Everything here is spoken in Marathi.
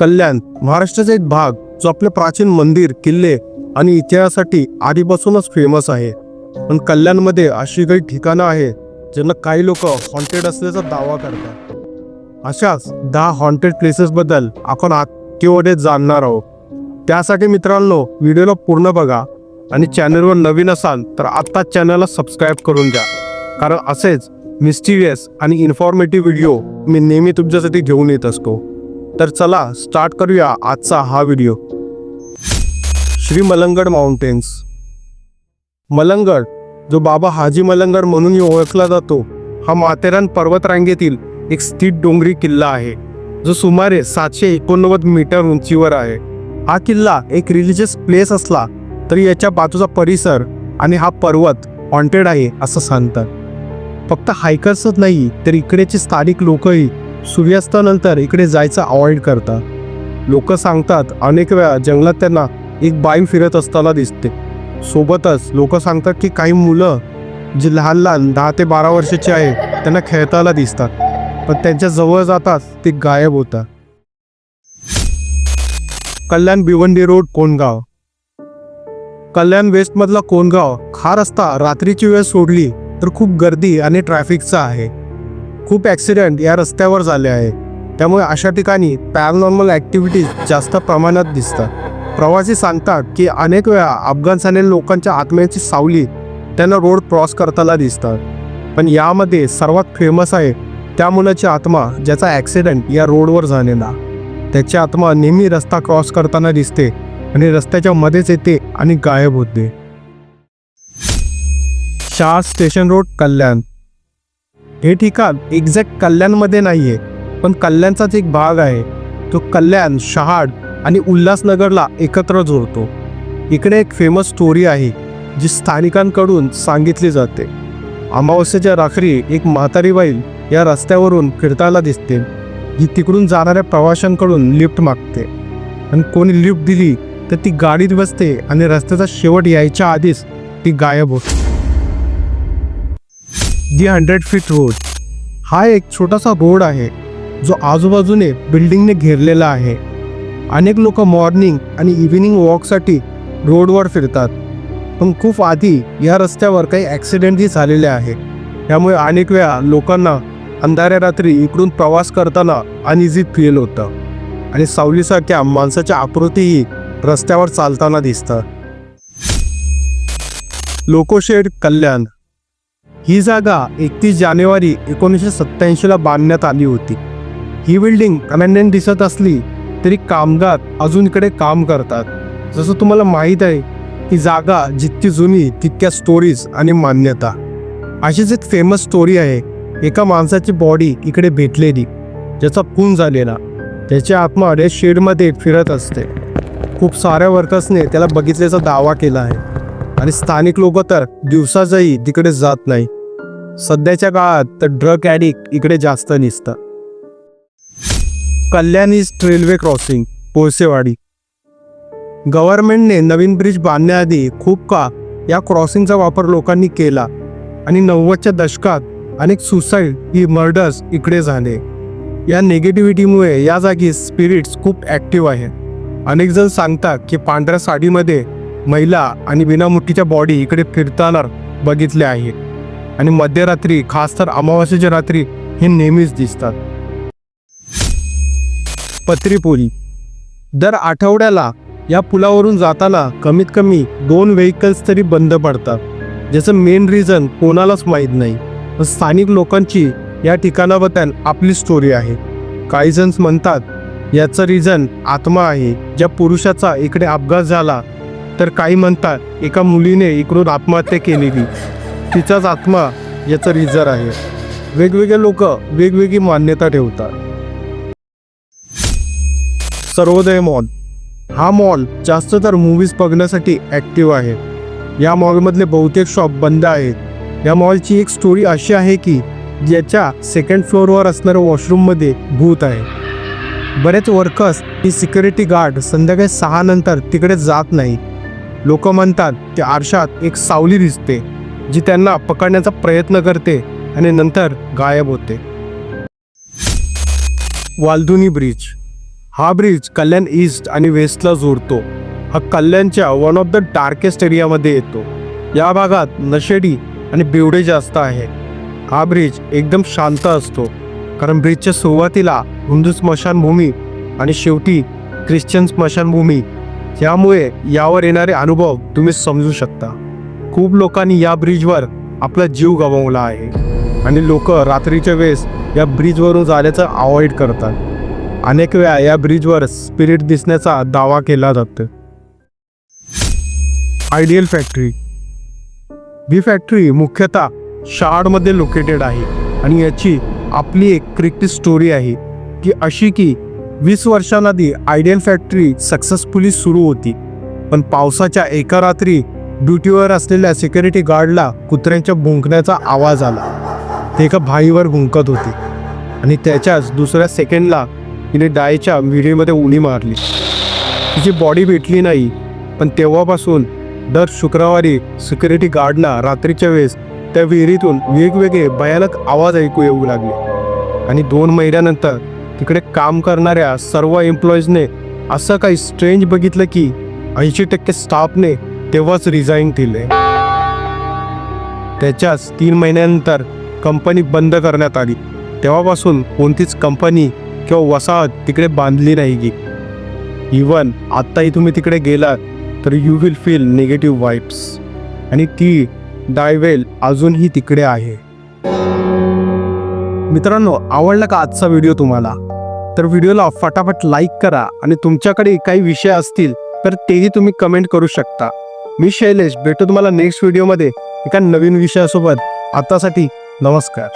कल्याण महाराष्ट्राचा एक भाग जो आपले प्राचीन मंदिर किल्ले आणि इतिहासासाठी आधीपासूनच फेमस आहे. पण कल्याणमध्ये अशी काही ठिकाणं आहेत ज्यांना काही लोक हॉन्टेड असल्याचा दावा करतात. अशाच दहा हॉन्टेड प्लेसेसबद्दल आपण आजकेवडे जाणणार आहोत. त्यासाठी मित्रांनो व्हिडिओला पूर्ण बघा आणि चॅनलवर नवीन असाल तर आत्ताच चॅनलला सबस्क्राईब करून द्या कारण असेच मिस्टिरियस आणि इन्फॉर्मेटिव्ह व्हिडिओ मी नेहमी तुमच्यासाठी घेऊन येत असतो. तर चला स्टार्ट करूया आजचा हा व्हिडिओ श्री मलंगड माउंटेन्स मलंगड जो बाबा हाजी मलंगड म्हणूनही ओळखला जातो हा माथेरान पर्वतरांगेतील एक स्थित डोंगरी किल्ला आहे जो सुमारे सातशे एकोणनव्वद मीटर उंचीवर आहे. हा किल्ला एक रिलिजियस प्लेस असला तरी याच्या बाजूचा परिसर आणि हा पर्वत हॉन्टेड आहे असं सांगतात. फक्त हायकर्सच नाही तर इकडेचे स्थानिक लोकही सूर्यास्तानंतर इकडे जायचं अवॉइड करतात. लोक सांगतात अनेक वेळा जंगलात त्यांना एक बाई फिरत असताना दिसते. सोबतच लोक सांगतात की काही मुलं जी लहान लहान दहा ते बारा वर्षाची आहे त्यांना खेळताना दिसतात. पण त्यांच्या जवळ जाताच ते गायब होतात. कल्याण भिवंडी रोड कोणगाव कल्याण वेस्टमधला कोणगाव हा रस्ता रात्रीची वेळ सोडली तर खूप गर्दी आणि ट्रॅफिकचा आहे. खूप ॲक्सिडेंट या रस्त्यावर झाले आहे. त्यामुळे अशा ठिकाणी पॅरानॉर्मल ॲक्टिव्हिटीज जास्त प्रमाणात दिसतात. प्रवासी सांगतात की अनेक वेळा अपघात झालेल्या लोकांच्या आत्म्याची सावली त्यांना रोड क्रॉस करताना दिसतात. पण यामध्ये सर्वात फेमस आहे त्या मुलाची आत्मा ज्याचा ॲक्सिडेंट या रोडवर झालेला. त्याची आत्मा नेहमी रस्ता क्रॉस करताना दिसते आणि रस्त्याच्या मध्येच येते आणि गायब होते. Shah station road Kalyan. हे ठिकाण एक्झॅक्ट कल्याणमध्ये नाही आहे पण कल्याणचाच एक भाग आहे. तो कल्याण शहाड आणि उल्हासनगरला एकत्र जोडतो. इकडे एक फेमस स्टोरी आहे जी स्थानिकांकडून सांगितली जाते. अमावस्येच्या रात्री एक म्हातारीबाई या रस्त्यावरून फिरताना दिसते. जी तिकडून जाणाऱ्या प्रवाशांकडून लिफ्ट मागते. आणि कोणी लिफ्ट दिली तर ती गाडीत बसते आणि रस्त्याचा शेवट यायच्या आधीच ती गायब होते. The hundred feet road. हा एक छोटासा रोड आहे जो आजूबाजूने बिल्डिंगने घेरलेला आहे. अनेक लोक मॉर्निंग आणि इव्हिनिंग वॉकसाठी रोडवर फिरतात. पण खूप आधी या रस्त्यावर काही ॲक्सिडेंटही झालेले आहे. त्यामुळे अनेक वेळा लोकांना अंधाऱ्या रात्री इकडून प्रवास करताना अनइझी फील होतं. आणि सावलीसारख्या माणसाच्या आकृतीही रस्त्यावर चालताना दिसतात. लोकोशेड कल्याण ही जागा एकतीस जानेवारी एकोणीसशे सत्त्याऐंशीला बांधण्यात आली होती. ही बिल्डिंग अनन्यन दिसत असली तरी कामगार अजून इकडे काम करतात. जसं तुम्हाला माहीत आहे ही जागा जितकी जुनी तितक्या स्टोरीज आणि मान्यता. अशीच एक फेमस स्टोरी आहे एका माणसाची बॉडी इकडे भेटलेली ज्याचा खून झालेला. त्याची आत्मा रेड शेडमध्ये फिरत असते. खूप साऱ्या वर्कर्सने त्याला बघितल्याचा दावा केला आहे. आणि स्थानिक लोक तर दिवसाचंही तिकडे जात नाही सध्याच्या काळात तर ड्रग ॲडिक्ट इकडे जास्त निसतं. Kalyan east railway crossing Polsewadi. गव्हर्नमेंटने नवीन ब्रिज बांधण्याआधी खूप का या क्रॉसिंगचा वापर लोकांनी केला आणि नव्वदच्या दशकात अनेक सुसाईड ही मर्डर्स इकडे झाले. या निगेटिव्हिटीमुळे या जागी स्पिरिट्स खूप ॲक्टिव्ह आहे अनेक जण सांगतात की पांढऱ्या साडीमध्ये महिला आणि बिनामुठीच्या बॉडी इकडे फिरताना बघितले आहे. आणि मध्यरात्री खास तर अमावस्येच्या रात्री हे नेहमीच दिसतात. पत्रीपोली दर आठवड्याला या पुलावरून जाताना कमीत कमी दोन व्हेकल्स तरी बंद पडतात. ज्याचं मेन रिझन कोणालाच माहीत नाही. स्थानिक लोकांची या ठिकाणाबद्दल आपली स्टोरी आहे. काही जण म्हणतात याचं रिझन आत्मा आहे. ज्या पुरुषाचा इकडे अपघात झाला तर काही म्हणतात एका मुलीने इकडून आत्महत्या केलेली. तिचाच आत्मा याचं रिझर आहे. वेगवेगळे लोक वेगवेगळी मान्यता ठेवतात. सर्वोदय मॉल. हा मॉल जास्त तर मूवीज बघण्यासाठी ॲक्टिव्ह आहे. या मॉलमधले बहुतेक शॉप बंद आहेत. या मॉलची एक स्टोरी अशी आहे की ज्याच्या सेकंड फ्लोअरवर असणाऱ्या वॉशरूममध्ये भूत आहे. बरेच वर्कर्स ही सिक्युरिटी गार्ड संध्याकाळी सहा नंतर तिकडे जात नाही. लोक म्हणतात की आरशात एक सावली दिसते. जी त्यांना पकडण्याचा प्रयत्न करते आणि नंतर गायब होते. वालधुनी ब्रिज. हा ब्रिज कल्याण ईस्ट आणि वेस्टला जोडतो. हा कल्याणच्या वन ऑफ द डार्केस्ट एरियामध्ये येतो. या भागात नशेडी आणि बिवडे जास्त आहे. हा ब्रिज एकदम शांत असतो. कारण ब्रिजच्या सुरुवातीला हिंदू स्मशानभूमी आणि शेवटी ख्रिश्चन स्मशानभूमी यामुळे यावर येणारे अनुभव तुम्ही समजू शकता. खूप लोकांनी या ब्रिजवर आपला जीव गमावला आहे. आणि लोक रात्रीच्या वेळेस या ब्रिजवरून जाण्याचं अवॉइड करतात. अनेक वेळा या ब्रिजवर स्पिरिट दिसण्याचा दावा केला जातो. आयडियल फॅक्टरी ही फॅक्टरी मुख्यतः शहाडमध्ये लोकेटेड आहे. आणि याची आपली एक क्रिकेट स्टोरी आहे की अशी की वीस वर्षांआधी आयडियल फॅक्टरी सक्सेसफुली सुरू होती. पण पावसाच्या एका रात्री ड्युटीवर असलेल्या सिक्युरिटी गार्डला कुत्र्यांच्या भुंकण्याचा आवाज आला. ते एका भाईवर भुंकत होते आणि त्याच्याच दुसऱ्या सेकंडला तिने डायच्या विहिरीमध्ये उडी मारली. तिची बॉडी भेटली नाही पण तेव्हापासून दर शुक्रवारी सिक्युरिटी गार्डला रात्रीच्या वेळेस त्या विहिरीतून वेगवेगळे भयानक आवाज ऐकू येऊ लागले आणि दोन महिन्यानंतर तिकडे काम करणाऱ्या सर्व एम्प्लॉईजने असं काही स्ट्रेंज बघितलं की ऐंशी टक्के स्टाफने तेव्हाच रिझाईन दिले त्याच्याच तीन महिन्यानंतर कंपनी बंद करण्यात आली. तेव्हापासून कोणतीच कंपनी किंवा वसाहत तिकडे बांधली नाही गी इवन आत्ताही तुम्ही तिकडे गेलात तर you will feel negative vibes आणि ती डायवेल अजूनही तिकडे आहे. मित्रांनो आवडला का आजचा व्हिडिओ तुम्हाला? तर व्हिडिओला फटाफट लाईक करा. आणि तुमच्याकडे काही विषय असतील तर तेही तुम्ही कमेंट करू शकता. मी शैलेश भेटू तुम्हाला नेक्स्ट व्हिडिओमध्ये एका नवीन विषयासोबत. आतासाठी नमस्कार.